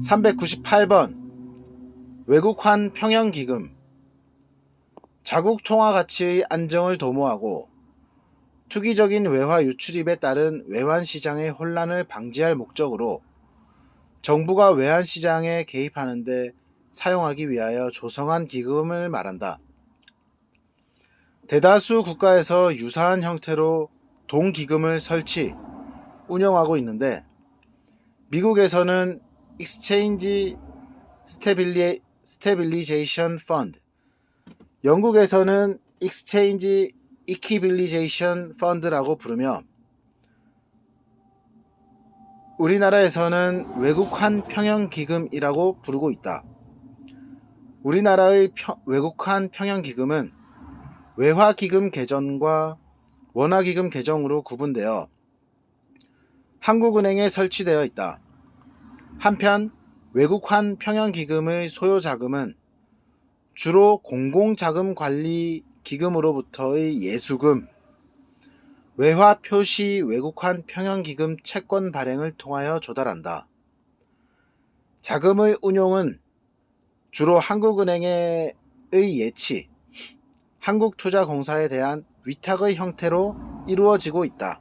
398번 외국환 평형기금 자국 통화 가치의 안정을 도모하고 투기적인 외화 유출입에 따른 외환 시장의 혼란을 방지할 목적으로 정부가 외환 시장에 개입하는 데 사용하기 위하여 조성한 기금을 말한다. 대다수 국가에서 유사한 형태로 동기금을 설치, 운영하고 있는데 미국에서는 Exchange Stabili- Stabilization Fund, 영국에서는 Exchange Equalization Fund라고 부르며 우리나라에서는 외국환 평형기금이라고 부르고 있다. 우리나라의 평- 외국환 평형기금은 외화기금 계정과 원화기금 계정으로 구분되어 한국은행에 설치되어 있다. 한편 외국환 평형기금의 소요자금은 주로 공공자금관리기금으로부터의 예수금, 외화표시 외국환 평형기금 채권 발행을 통하여 조달한다. 자금의 운용은 주로 한국은행의 예치, 한국투자공사에 대한 위탁의 형태로 이루어지고 있다.